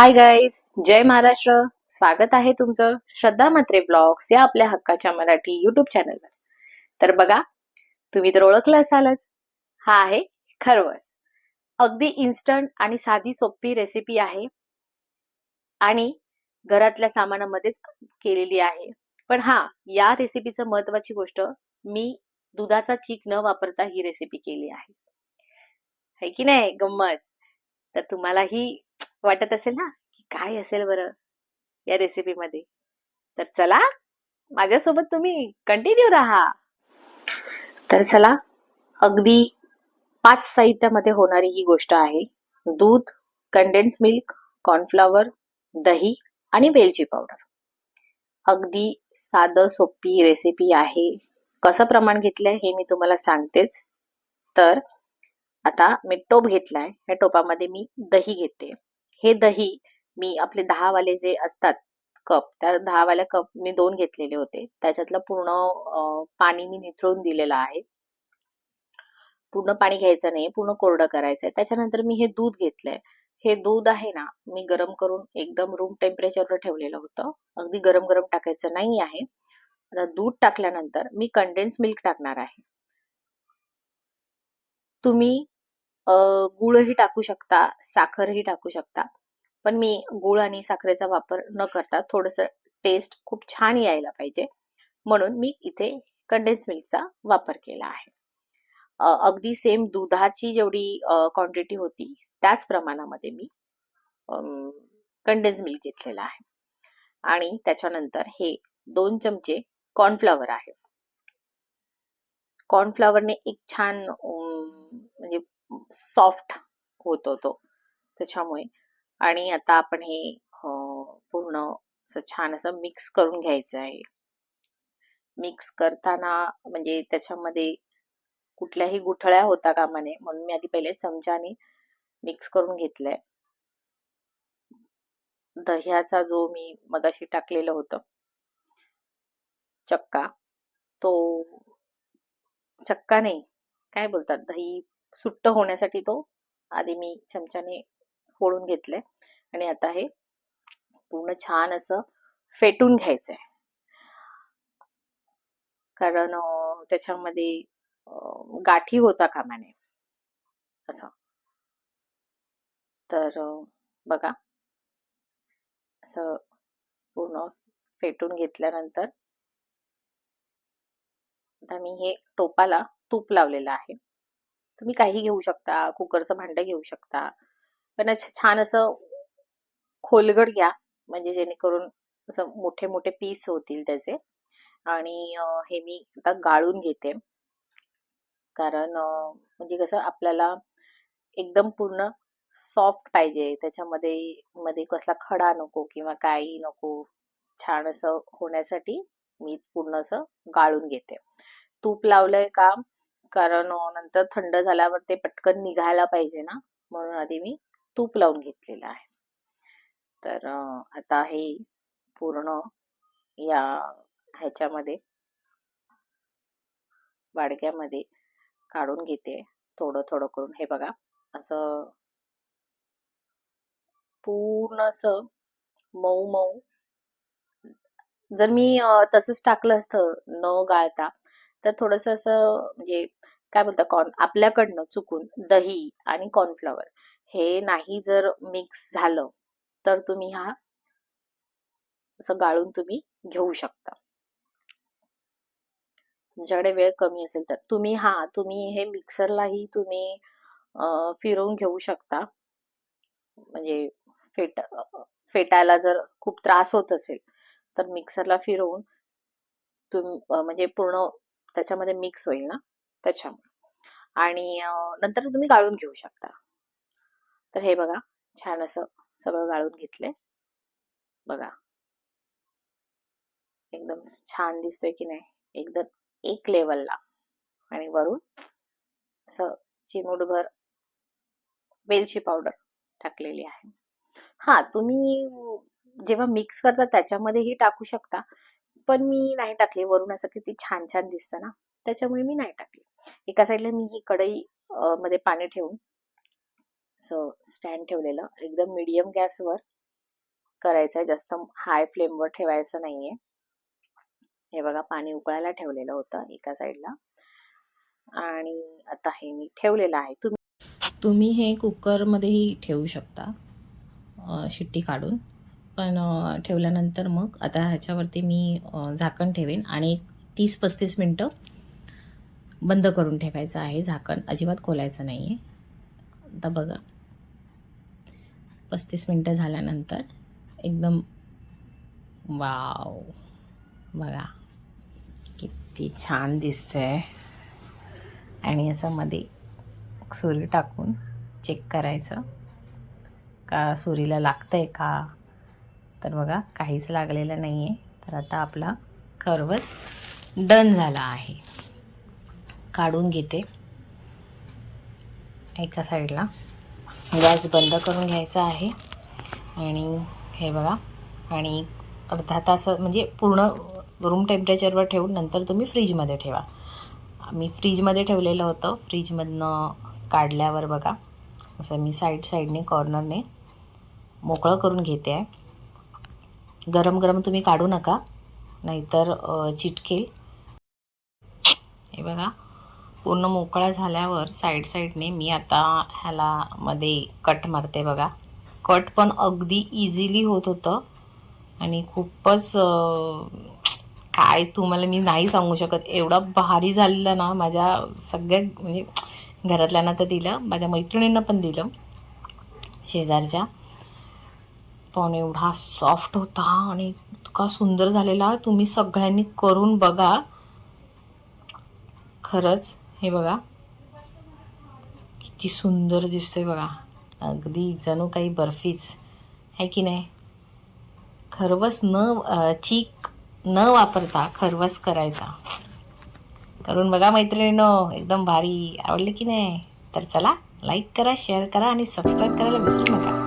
Hi guys जय महाराष्ट्र. स्वागत आहे तुमचं श्रद्धा मत्रे ब्लॉग्स या आपल्या हक्काच्या मराठी युट्यूब चॅनलवर तर बघा तुम्ही तर ओळखलं असालच. हा आहे खरवस. अगदी इन्स्टंट आणि साधी सोपी रेसिपी आहे. आणि घरातल्या सामानामध्येच केलेली आहे. पण हा या रेसिपीचं महत्वाची गोष्ट मी दुधाचा चीक न वापरता ही रेसिपी केली आहे. है की नाही? गंमत. तर तुम्हाला ही वाटत असेल ना की काय असेल बरं या रेसिपीमध्ये तर चला माझ्यासोबत तुम्ही कंटिन्यू राहा. तर चला अगदी पाच साहित्यामध्ये होणारी ही गोष्ट आहे. दूध कंडेन्स मिल्क कॉर्नफ्लॉवर दही आणि वेलची पावडर अगदी साधं सोपी रेसिपी आहे. कसं प्रमाण घेतलंय हे मी तुम्हाला सांगतेच. तर आता मी टोप घेतलाय. या टोपामध्ये मी दही घेते. हे दही मी आपले दहा वाले जे असतात कप त्या दहावाल्या कप मी दोन घेतलेले होते. त्याच्यातलं पूर्ण पाणी मी निथळून दिलेलं आहे. पूर्ण पाणी घ्यायचं नाही पूर्ण कोरडं करायचं आहे त्याच्यानंतर मी हे दूध घेतलंय. हे दूध आहे ना मी गरम करून एकदम रूम टेम्परेचरवर ठेवलेलं होतं. अगदी गरम गरम टाकायचं नाही आहे. आता दूध टाकल्यानंतर मी कंडेन्स मिल्क टाकणार आहे. तुम्ही गुळही टाकू शकता साखरही टाकू शकता. पण मी गुळ आणि साखरेचा वापर न करता थोडस टेस्ट खूप छान यायला पाहिजे. म्हणून मी इथे कंडेन्स मिल्कचा वापर केला आहे. अगदी सेम दुधाची जेवढी क्वांटिटी होती त्याच प्रमाणामध्ये मी कंडेन्स मिल्क घेतलेला आहे. आणि त्याच्यानंतर हे दोन चमचे कॉर्नफ्लॉवर आहे. कॉर्नफ्लॉवरने एक छान सॉफ्ट होतो तो. त्याच्यामुळे. आणि आता आपण हे पूर्ण असं छान असं मिक्स करून घ्यायचं आहे. मिक्स करताना म्हणजे त्याच्यामध्ये कुठल्याही गुठळ्या होता कामाने म्हणून मी आधी पहिले चमच्याने मिक्स करून घेतलंय. दह्याचा जो मी मगाशी टाकलेलं होतं चक्का तो चक्का नाही. काय बोलतात? दही सुट्ट होण्यासाठी तो आधी मी चमच्याने फोडून घेतलंय. आणि आता हे पूर्ण छान असं फेटून घ्यायचंय. कारण त्याच्यामध्ये गाठी होता कामाने. असं. तर बघा. असं पूर्ण फेटून घेतल्यानंतर आता मी हे टोपाला तूप लावलेलं आहे. तुम्ही काही घेऊ शकता कुकरचं भांडं घेऊ शकता. पण छान असं खोलगड घ्या म्हणजे जेणेकरून असं मोठे मोठे पीस होतील त्याचे. आणि हे मी आता गाळून घेते. कारण म्हणजे कसं आपल्याला एकदम पूर्ण सॉफ्ट पाहिजे. त्याच्यामध्ये मध्ये कसला खडा नको किंवा काही नको. छान असं होण्यासाठी मी पूर्ण असं गाळून घेते. तूप लावलंय का? कारण नंतर थंड झाल्यावर ते पटकन निघायला पाहिजे ना? म्हणून आधी मी तूप लावून घेतलेलं आहे. तर आता हे पूर्ण या ह्याच्यामध्ये वाडक्यामध्ये काढून घेते. थोडं थोडं करून. हे बघा असं पूर्ण असं मऊ मऊ. जर मी तसंच टाकलं असतं न गाळता तर थोडस असं म्हणजे काय बोलता कॉर्न आपल्याकडनं चुकून दही आणि कॉर्नफ्लॉवर हे नाही जर मिक्स झालं तर तुम्ही हा असं गाळून तुम्ही घेऊ शकता. तुमच्याकडे वेळ कमी असेल तर. तुम्ही हा तुम्ही हे मिक्सरलाही तुम्ही फिरवून घेऊ शकता. म्हणजे फेट फेटायला जर खूप त्रास होत असेल तर मिक्सरला फिरवून तुम म्हणजे पूर्ण त्याच्यामध्ये मिक्स होईल ना? त्याच्यामुळे. आणि नंतर तुम्ही गाळून घेऊ शकता. तर हे बघा छान असं सगळं गाळून घेतले. बघा. एकदम छान दिसतंय की नाही? एकदम एक लेवलला आणि वरून असं चिमूटभर वेलची पावडर टाकलेली आहे. हा तुम्ही जेव्हा मिक्स करता त्याच्यामध्येही टाकू शकता. पण मी नाही टाकली. वरून असं किती छान छान दिसतं ना? त्याच्यामुळे मी नाही टाकली. एका साईडला मी ही कढई मध्ये पाणी ठेवून असं स्टँड ठेवलेलं. एकदम मिडियम गॅसवर करायचं आहे. जास्त हाय फ्लेमवर ठेवायचं नाहीये. हे बघा पाणी उकळायला ठेवलेलं होतं एका साईडला आणि आता हे मी ठेवलेलं आहे. तुम्ही तुम्ही हे कुकरमध्येही ठेवू शकता शिट्टी काढून. पण ठेवल्यानंतर मग आता ह्याच्यावरती मी झाकण ठेवेन. आणि तीस पस्तीस मिनटं बंद करून ठेवायचं आहे झाकण अजिबात खोलायचं नाही आहे आता बघा. पस्तीस मिनटं झाल्यानंतर एकदम वाव. बघा. किती छान दिसतंय. आणि असं मध्ये सुरी टाकून चेक करायचं. का सुरीला लागतं आहे का? तर बघा काहीच लागलेलं नाही आहे तर आता आपला खरवस डन झाला आहे. काढून घेते. एका साईडला गॅस बंद करून घ्यायचा आहे. आणि हे बघा. आणि अर्धा तास म्हणजे पूर्ण रूम टेम्परेचरवर ठेवून नंतर तुम्ही फ्रीजमध्ये ठेवा. मी फ्रीजमध्ये ठेवलेलं होतं. फ्रीजमधनं काढल्यावर बघा. असं मी साईड साईडने कॉर्नरने मोकळं करून घेते. आहे गरम गरम तुम्ही काढू नका. नाहीतर चिटकेल. हे बघा. पूर्ण मोकळा झाल्यावर साईड साईडने मी आता ह्याला मध्ये कट मारते बघा. कट पण अगदी इझिली होत होतं. आणि खूपच काय तुम्हाला मी नाही सांगू शकत. एवढा भारी झालेला ना माझ्या सगळ्या म्हणजे घरातल्यांना तर दिलं. माझ्या मैत्रिणींना पण दिलं. शेजारच्या. पण एवढा सॉफ्ट होता आणि इतका सुंदर झालेला. तुम्ही सगळ्यांनी करून बघा. खरंच हे बघा. किती सुंदर दिसतंय बघा. अगदी जणू काही बर्फीच. आहे की नाही? खरवस न चीक न वापरता खरवस करायचा. करून बघा मैत्रिणीनं एकदम भारी. आवडले की नाही? तर चला लाईक करा शेअर करा आणि सबस्क्राईब करायला विसरू नका.